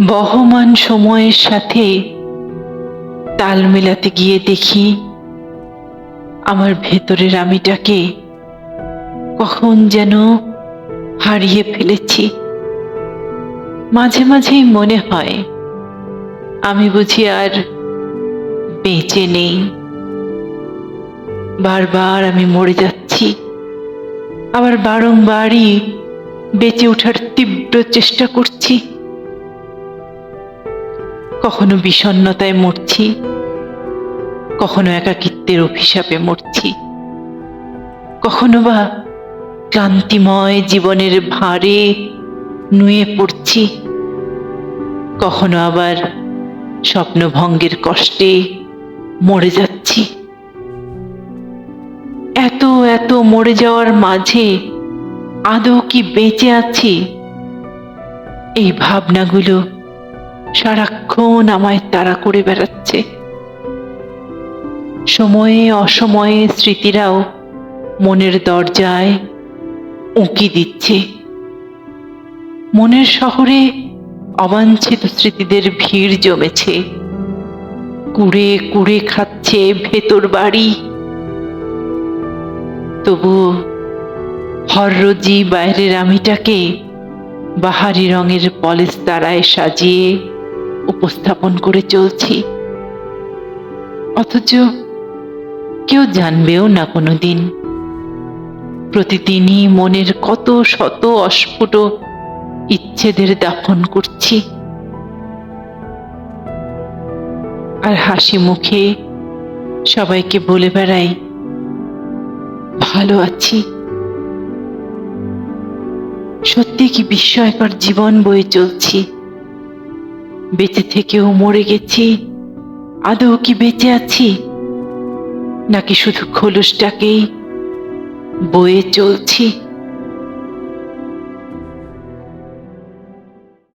বহমান সময়ের সাথে তাল মেলাতে গিয়ে দেখি আমার ভেতরের আমিটাকে কখন যেন হারিয়ে ফেলেছি। মাঝে মাঝেই মনে হয় আমি বুঝি আর বেঁচে নেই। বারবার আমি মরে যাচ্ছি। আবার বারংবারই বেঁচে ওঠার তীব্র চেষ্টা করছি। কখনো বিষণ্ণতায় মরছি, কখনো একাকিত্বের অভিশাপে মরছি, কখনো বা ক্লান্তিময় জীবনের ভারে নুয়ে পড়ছি, কখনো আবার স্বপ্নভঙ্গের কষ্টে মরে যাচ্ছি। এত এত মরে যাওয়ার মাঝে আদৌ কি বেঁচে আছি? এই ভাবনাগুলো সারাক্ষণ আমায় তাড়া করে বেড়াচ্ছে। সময়ে অসময়ে স্মৃতিরাও মনের দরজায় উঁকি দিচ্ছে। মনের শহরে অবাঞ্ছিত স্মৃতিদের ভিড় জমেছে। কুড়ে কুড়ে খাচ্ছে ভেতর বাড়ি। তবুও হররোজি বাইরের আমিটাকে বাহারি রঙের পলিশ তারায় সাজিয়ে উপস্থাপন করে চলছি। অথচ কেউ জানবেও না কোনোদিন। প্রতিদিনই মনের কত শত অস্ফুট ইচ্ছেদের দাফন করছি। আর হাসি মুখে সবাইকে বলে বেড়াই, ভালো আছি। সত্যি কি বিস্ময়কর জীবন বয়ে চলছি। বেঁচে থেকেও মরে গেছি। আদৌ কি বেঁচে আছি? নাকি শুধু খোলসটাকেই বয়ে চলছি?